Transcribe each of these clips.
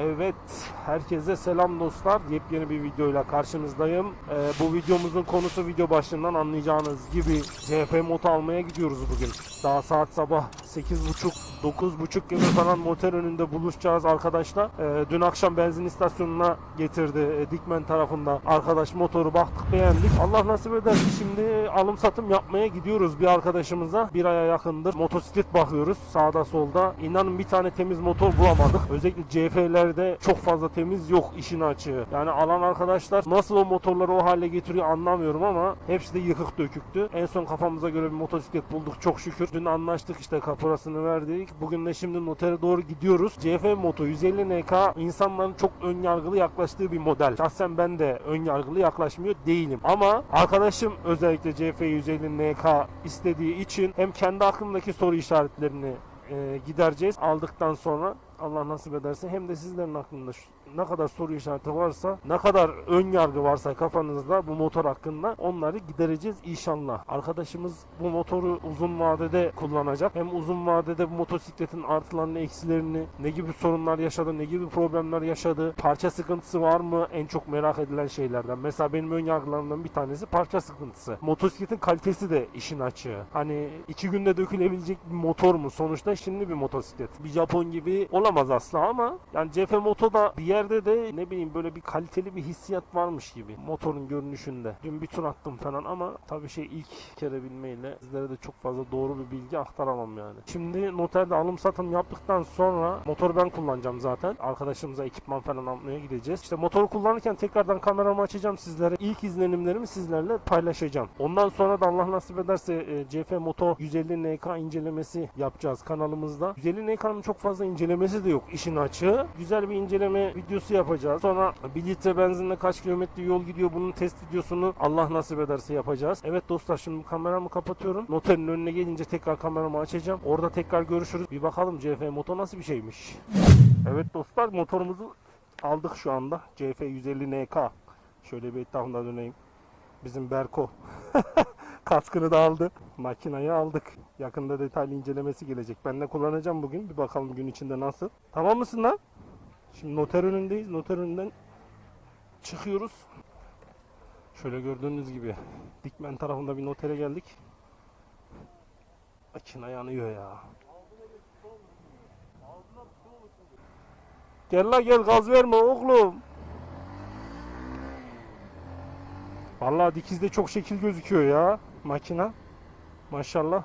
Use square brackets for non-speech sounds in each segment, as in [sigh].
Evet, herkese selam dostlar. Yepyeni bir videoyla karşınızdayım. Ee, bu videomuzun konusu video başından anlayacağınız gibi CF moto almaya gidiyoruz bugün. Daha saat sabah 8.30 9.30 gibi falan motor önünde buluşacağız arkadaşlar. Ee, dün akşam benzin istasyonuna getirdi e, Dikmen tarafında arkadaş motoru baktık beğendik. Allah nasip ederse şimdi alım satım yapmaya gidiyoruz bir arkadaşımıza. Bir aya yakındır motosiklet bakıyoruz sağda solda. İnanın bir tane temiz motor bulamadık. Özellikle CF'lerde çok fazla temiz yok işin açığı. Yani alan arkadaşlar nasıl o motorları o hale getiriyor anlamıyorum ama hepsi de yıkık döküktü. En son kafamıza göre bir motosiklet bulduk çok şükür. Dün anlaştık işte kaporasını verdik. Bugün de şimdi notere doğru gidiyoruz. CF Moto 150 NK insanların çok ön yargılı yaklaştığı bir model. Şahsen ben de ön yargılı yaklaşmıyor değilim. Ama arkadaşım özellikle CF 150 NK istediği için hem kendi aklımdaki soru işaretlerini e, gidereceğiz aldıktan sonra Allah nasip ederse hem de sizlerin aklında ne kadar soru işareti varsa ne kadar ön yargı varsa kafanızda bu motor hakkında onları gidereceğiz inşallah. Arkadaşımız bu motoru uzun vadede kullanacak. Hem uzun vadede bu motosikletin artılarını eksilerini ne gibi sorunlar yaşadı ne gibi problemler yaşadı parça sıkıntısı var mı en çok merak edilen şeylerden. Mesela benim ön yargılarımdan bir tanesi parça sıkıntısı. Motosikletin kalitesi de işin açığı. Hani iki günde dökülebilecek bir motor mu? Sonuçta şimdi bir motosiklet. Bir Japon gibi olamaz asla ama yani CF Moto'da bir yerde de ne bileyim böyle bir kaliteli bir hissiyat varmış gibi motorun görünüşünde. Dün bir tur attım falan ama tabii şey ilk kere bilmeyle sizlere de çok fazla doğru bir bilgi aktaramam yani. Şimdi noterde alım satım yaptıktan sonra motoru ben kullanacağım zaten. Arkadaşımıza ekipman falan almaya gideceğiz. İşte motoru kullanırken tekrardan kameramı açacağım sizlere. İlk izlenimlerimi sizlerle paylaşacağım. Ondan sonra da Allah nasip ederse e, CF Moto 150 NK incelemesi yapacağız kanalımızda. 150 NK'nın çok fazla incelemesi de yok işin açığı. Güzel bir inceleme videosu yapacağız. Sonra bir litre benzinle kaç kilometre yol gidiyor bunun test videosunu Allah nasip ederse yapacağız. Evet dostlar şimdi kameramı kapatıyorum. Noterin önüne gelince tekrar kameramı açacağım. Orada tekrar görüşürüz. Bir bakalım CF Moto nasıl bir şeymiş. Evet dostlar motorumuzu aldık şu anda. CF 150 NK. Şöyle bir etrafında döneyim. Bizim Berko. [laughs] Kaskını da aldı. Makinayı aldık. Yakında detaylı incelemesi gelecek. Ben de kullanacağım bugün. Bir bakalım gün içinde nasıl. Tamam mısın lan? Şimdi noter önündeyiz. Noter önünden çıkıyoruz. Şöyle gördüğünüz gibi Dikmen tarafında bir notere geldik. Makina yanıyor ya. Gel la gel gaz verme oğlum. Vallahi dikizde çok şekil gözüküyor ya makina. Maşallah.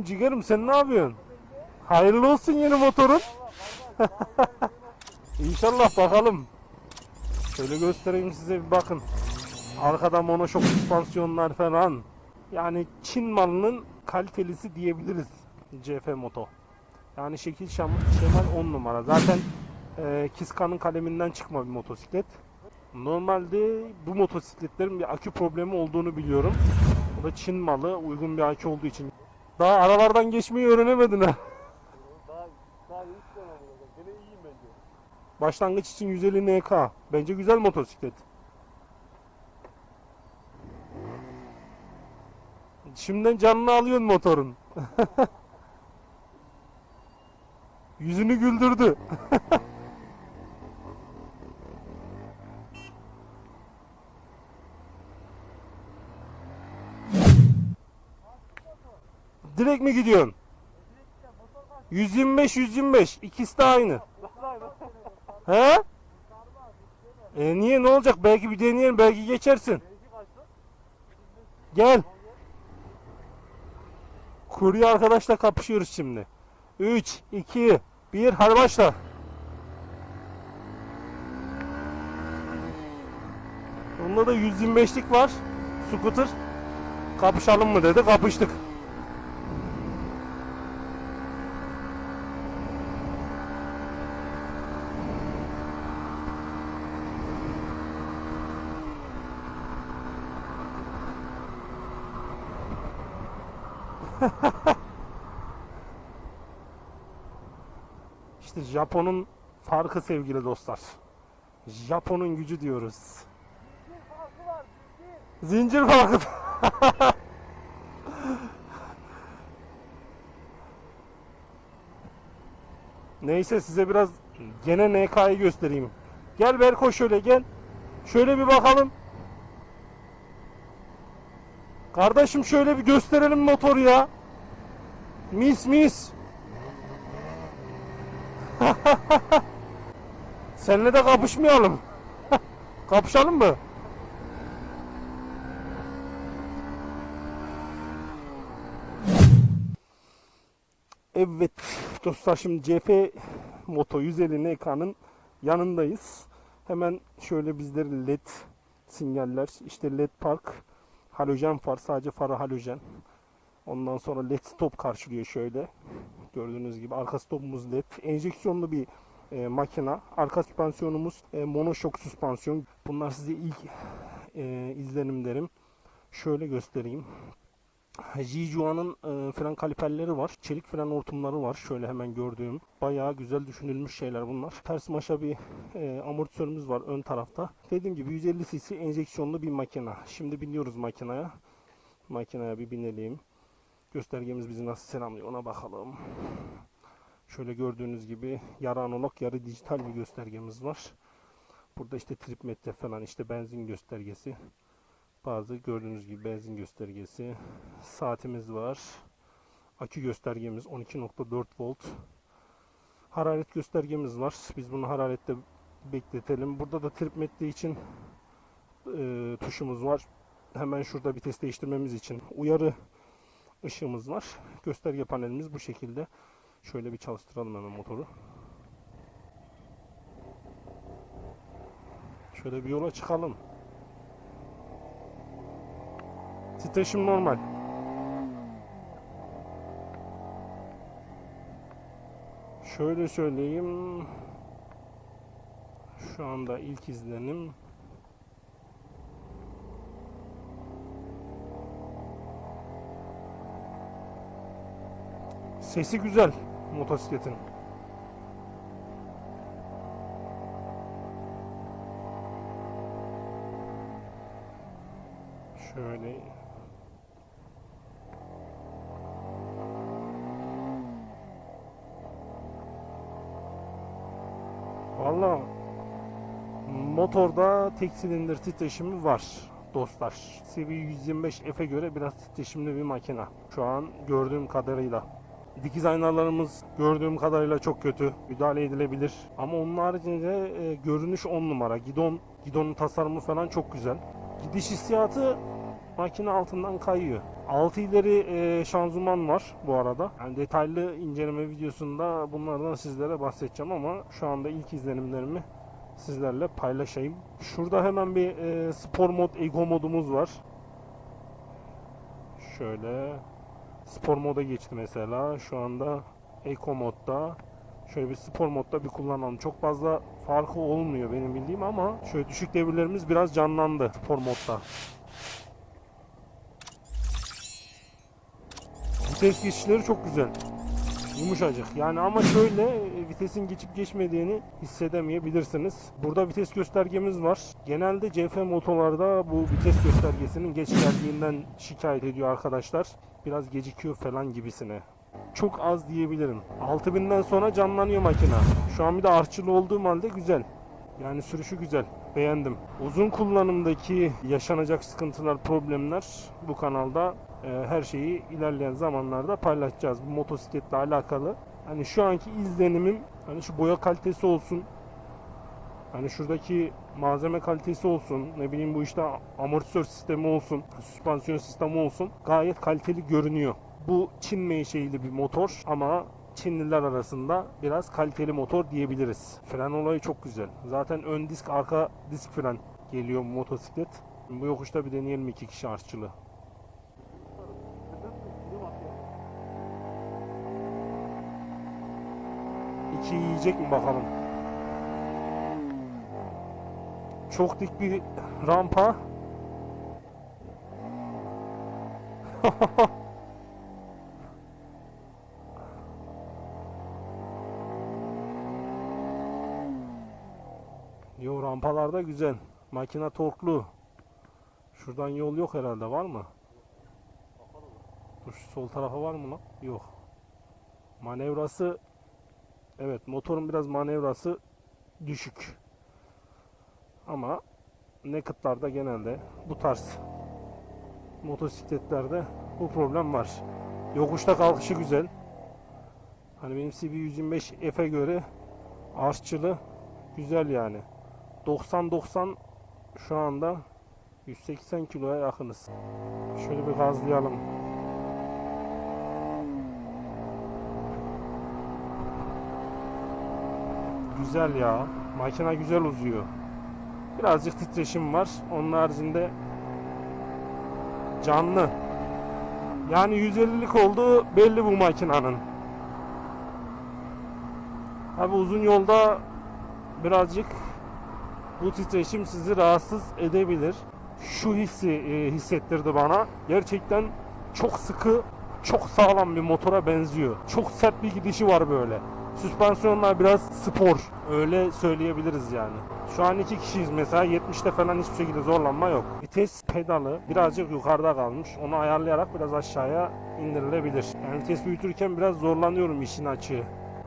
İyiyim ciğerim sen ne yapıyorsun? Hayırlı olsun yeni motorun. [laughs] İnşallah bakalım. Şöyle göstereyim size bir bakın. Arkada monoşok süspansiyonlar falan. Yani Çin malının kalitelisi diyebiliriz CF Moto. Yani şekil şam, şemal 10 numara. Zaten e, Kiska'nın kaleminden çıkma bir motosiklet. Normalde bu motosikletlerin bir akü problemi olduğunu biliyorum. Bu da Çin malı uygun bir akü olduğu için. Daha aralardan geçmeyi öğrenemedin ha. Daha, [laughs] daha çıkıyorum ama. Gene iyiyim bence. Başlangıç için 150 NK. Bence güzel motosiklet. Şimdiden canını alıyorsun motorun. [laughs] Yüzünü güldürdü. [laughs] mi gidiyorsun? 125 125 ikisi de aynı. He? E niye ne olacak? Belki bir deneyelim, belki geçersin. Gel. Kurye arkadaşla kapışıyoruz şimdi. 3, 2, 1, hadi başla. Bunda da 125'lik var. Scooter. Kapışalım mı dedi. Kapıştık. İşte Japon'un farkı sevgili dostlar. Japon'un gücü diyoruz. Bir farkı var. Zincir. Zincir farkı. Neyse size biraz gene NK'yı göstereyim. Gel Berko şöyle gel. Şöyle bir bakalım. Kardeşim şöyle bir gösterelim motoru ya. Mis mis. [laughs] Seninle de kapışmayalım. [laughs] Kapışalım mı? Evet dostlar şimdi CF Moto 150 NK'nın yanındayız. Hemen şöyle bizleri led sinyaller işte led park halojen far sadece farı halojen. Ondan sonra led stop karşılıyor şöyle. Gördüğünüz gibi arka stopumuz led. Enjeksiyonlu bir e, makina. Arka süspansiyonumuz e, monoşok süspansiyon. Bunlar size ilk e, izlenimlerim. Şöyle göstereyim. Jijuan'ın e, fren kaliperleri var. Çelik fren hortumları var. Şöyle hemen gördüğüm. Bayağı güzel düşünülmüş şeyler bunlar. Ters maşa bir e, amortisörümüz var ön tarafta. Dediğim gibi 150 cc enjeksiyonlu bir makina. Şimdi biniyoruz makinaya. Makinaya bir binelim. Göstergemiz bizi nasıl selamlıyor ona bakalım. Şöyle gördüğünüz gibi yarı analog yarı dijital bir göstergemiz var. Burada işte trip metre falan işte benzin göstergesi. Bazı gördüğünüz gibi benzin göstergesi. Saatimiz var. Akü göstergemiz 12.4 volt. Hararet göstergemiz var. Biz bunu hararette bekletelim. Burada da trip metre için e, tuşumuz var. Hemen şurada vites değiştirmemiz için uyarı ışığımız var. Gösterge panelimiz bu şekilde. Şöyle bir çalıştıralım hemen motoru. Şöyle bir yola çıkalım. Titreşim normal. Şöyle söyleyeyim. Şu anda ilk izlenim. Sesi güzel motosikletin. Şöyle Valla motorda tek silindir titreşimi var dostlar. CV 125 F'e göre biraz titreşimli bir makina. Şu an gördüğüm kadarıyla. Dikiz aynalarımız gördüğüm kadarıyla çok kötü. Müdahale edilebilir. Ama onun haricinde e, görünüş 10 numara. Gidon, gidonun tasarımı falan çok güzel. Gidiş hissiyatı makine altından kayıyor. 6 ileri e, şanzıman var bu arada. Yani detaylı inceleme videosunda bunlardan sizlere bahsedeceğim ama şu anda ilk izlenimlerimi sizlerle paylaşayım. Şurada hemen bir e, spor mod, ego modumuz var. Şöyle spor moda geçti mesela. Şu anda eco modda. Şöyle bir spor modda bir kullanalım. Çok fazla farkı olmuyor benim bildiğim ama şöyle düşük devirlerimiz biraz canlandı spor modda. Vites geçişleri çok güzel. Yumuşacık. Yani ama şöyle e, vitesin geçip geçmediğini hissedemeyebilirsiniz. Burada vites göstergemiz var. Genelde CF motolarda bu vites göstergesinin geç geldiğinden şikayet ediyor arkadaşlar. Biraz gecikiyor falan gibisine. Çok az diyebilirim. 6000'den sonra canlanıyor makina. Şu an bir de artçılı olduğum halde güzel. Yani sürüşü güzel. Beğendim. Uzun kullanımdaki yaşanacak sıkıntılar, problemler bu kanalda e, her şeyi ilerleyen zamanlarda paylaşacağız. Bu motosikletle alakalı. Hani şu anki izlenimim hani şu boya kalitesi olsun. Hani şuradaki malzeme kalitesi olsun. Ne bileyim bu işte amortisör sistemi olsun. Süspansiyon sistemi olsun. Gayet kaliteli görünüyor. Bu Çin menşeili bir motor ama Çinliler arasında biraz kaliteli motor diyebiliriz. Fren olayı çok güzel. Zaten ön disk, arka disk fren geliyor motosiklet. Bu yokuşta bir deneyelim iki kişi artçılı. İki yiyecek mi bakalım. Çok dik bir rampa. [laughs] Yo rampalarda güzel. Makina torklu. Şuradan yol yok herhalde var mı? Dur sol tarafa var mı lan? Yok. Manevrası Evet motorun biraz manevrası düşük. Ama naked'larda genelde bu tarz motosikletlerde bu problem var. Yokuşta kalkışı güzel. Hani benim CB 125 F'e göre arşçılı güzel yani. 90-90 şu anda 180 kiloya yakınız. Şöyle bir gazlayalım. Güzel ya. Makine güzel uzuyor. Birazcık titreşim var. Onun haricinde canlı. Yani 150'lik olduğu belli bu makinenin. Tabi uzun yolda birazcık bu titreşim sizi rahatsız edebilir. Şu hissi e, hissettirdi bana. Gerçekten çok sıkı, çok sağlam bir motora benziyor. Çok sert bir gidişi var böyle. Süspansiyonlar biraz spor. Öyle söyleyebiliriz yani. Şu an iki kişiyiz mesela. 70'te falan hiçbir şekilde zorlanma yok. Vites pedalı birazcık yukarıda kalmış. Onu ayarlayarak biraz aşağıya indirilebilir. Yani vites büyütürken biraz zorlanıyorum işin açığı.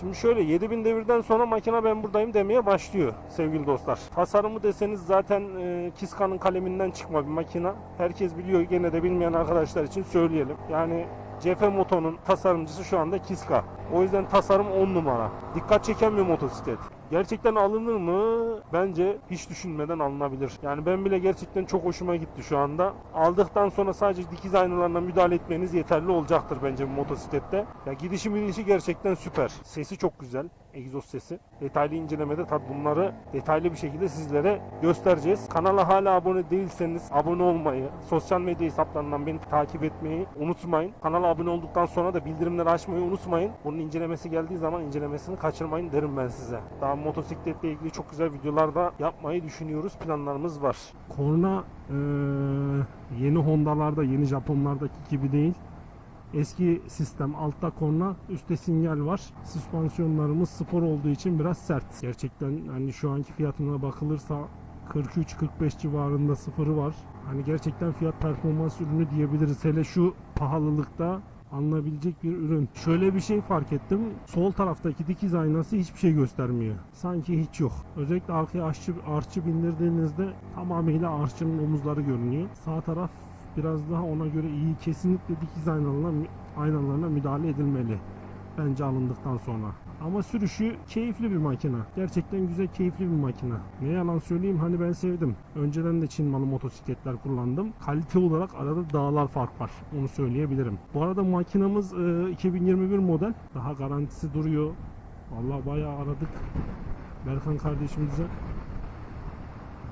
Şimdi şöyle 7000 devirden sonra makine ben buradayım demeye başlıyor sevgili dostlar. Tasarımı deseniz zaten e, Kiska'nın kaleminden çıkma bir makine. Herkes biliyor gene de bilmeyen arkadaşlar için söyleyelim. Yani CF Moto'nun tasarımcısı şu anda Kiska. O yüzden tasarım 10 numara. Dikkat çeken bir motosiklet. Gerçekten alınır mı? Bence hiç düşünmeden alınabilir. Yani ben bile gerçekten çok hoşuma gitti şu anda. Aldıktan sonra sadece dikiz aynalarına müdahale etmeniz yeterli olacaktır bence bu motosiklette. Ya gidişi gidişi gerçekten süper. Sesi çok güzel. Egzoz sesi. Detaylı incelemede tabi bunları detaylı bir şekilde sizlere göstereceğiz. Kanala hala abone değilseniz abone olmayı, sosyal medya hesaplarından beni takip etmeyi unutmayın. Kanala abone olduktan sonra da bildirimleri açmayı unutmayın. Bunun incelemesi geldiği zaman incelemesini kaçırmayın derim ben size. Daha motosikletle ilgili çok güzel videolar da yapmayı düşünüyoruz. Planlarımız var. Korna eee, yeni Honda'larda, yeni Japonlardaki gibi değil. Eski sistem altta korna, üstte sinyal var. Süspansiyonlarımız spor olduğu için biraz sert. Gerçekten hani şu anki fiyatına bakılırsa 43-45 civarında sıfırı var. Hani gerçekten fiyat performans ürünü diyebiliriz. Hele şu pahalılıkta alınabilecek bir ürün. Şöyle bir şey fark ettim. Sol taraftaki dikiz aynası hiçbir şey göstermiyor. Sanki hiç yok. Özellikle arkaya arşçı, arşçı bindirdiğinizde tamamıyla arşçının omuzları görünüyor. Sağ taraf biraz daha ona göre iyi. Kesinlikle dikiz aynalarına, aynalarına müdahale edilmeli. Bence alındıktan sonra. Ama sürüşü keyifli bir makine. Gerçekten güzel keyifli bir makine. Ne yalan söyleyeyim hani ben sevdim. Önceden de Çin malı motosikletler kullandım. Kalite olarak arada dağlar fark var. Onu söyleyebilirim. Bu arada makinamız e, 2021 model. Daha garantisi duruyor. Vallahi bayağı aradık. Berkan kardeşimize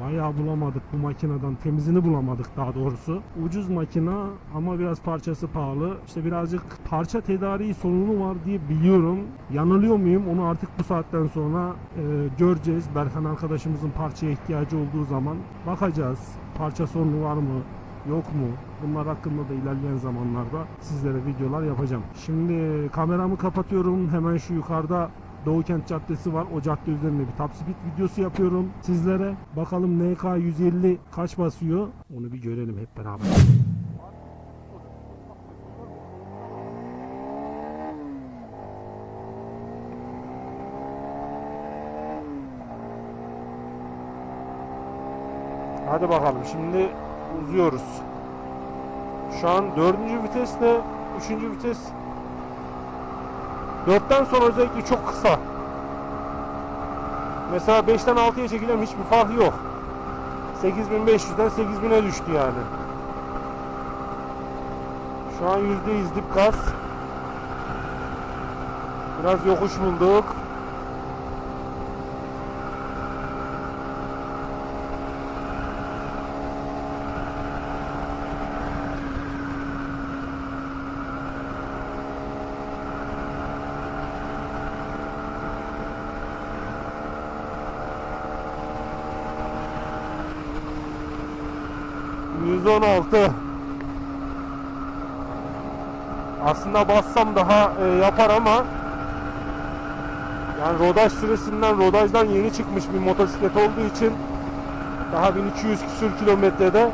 Bayağı bulamadık bu makineden. Temizini bulamadık daha doğrusu. Ucuz makina ama biraz parçası pahalı. İşte birazcık parça tedariği sorunu var diye biliyorum. Yanılıyor muyum? Onu artık bu saatten sonra e, göreceğiz. Berkan arkadaşımızın parçaya ihtiyacı olduğu zaman bakacağız. Parça sorunu var mı? Yok mu? Bunlar hakkında da ilerleyen zamanlarda sizlere videolar yapacağım. Şimdi kameramı kapatıyorum. Hemen şu yukarıda Doğu Kent Caddesi var. O cadde üzerinde bir top videosu yapıyorum sizlere. Bakalım NK 150 kaç basıyor? Onu bir görelim hep beraber. Hadi bakalım şimdi uzuyoruz. Şu an dördüncü vitesle üçüncü vites Dörtten sonra özellikle çok kısa. Mesela 5'ten 6'ya çekilen hiçbir fark yok. 8500'den 8000'e düştü yani. Şu an %100 dip gaz. Biraz yokuş bulduk. 116 Aslında bassam daha e, yapar ama yani rodaj süresinden rodajdan yeni çıkmış bir motosiklet olduğu için daha 1200 küsür kilometrede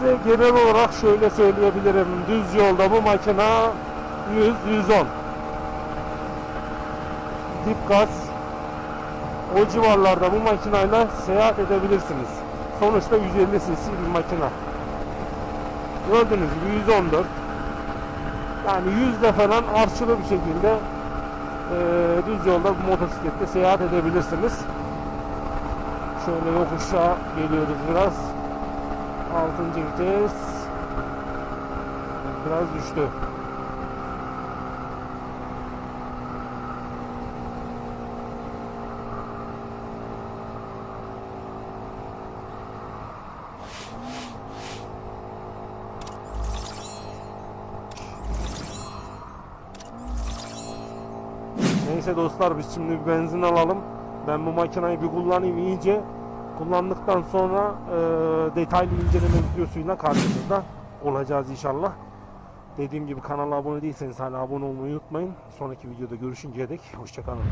Size genel olarak şöyle söyleyebilirim. Düz yolda bu makina 100-110. Dip gaz o civarlarda bu makinayla seyahat edebilirsiniz. Sonuçta 150 cc bir makina. Gördüğünüz gibi 114. Yani yüzde falan arşılı bir şekilde eee, düz yolda bu motosikletle seyahat edebilirsiniz. Şöyle yokuşa geliyoruz biraz. 6. vites biraz düştü. Neyse dostlar biz şimdi bir benzin alalım. Ben bu makinayı bir kullanayım iyice. Kullandıktan sonra e, detaylı inceleme videosuyla karşınızda olacağız inşallah. Dediğim gibi kanala abone değilseniz hala abone olmayı unutmayın. Sonraki videoda görüşünceye dek hoşçakalın.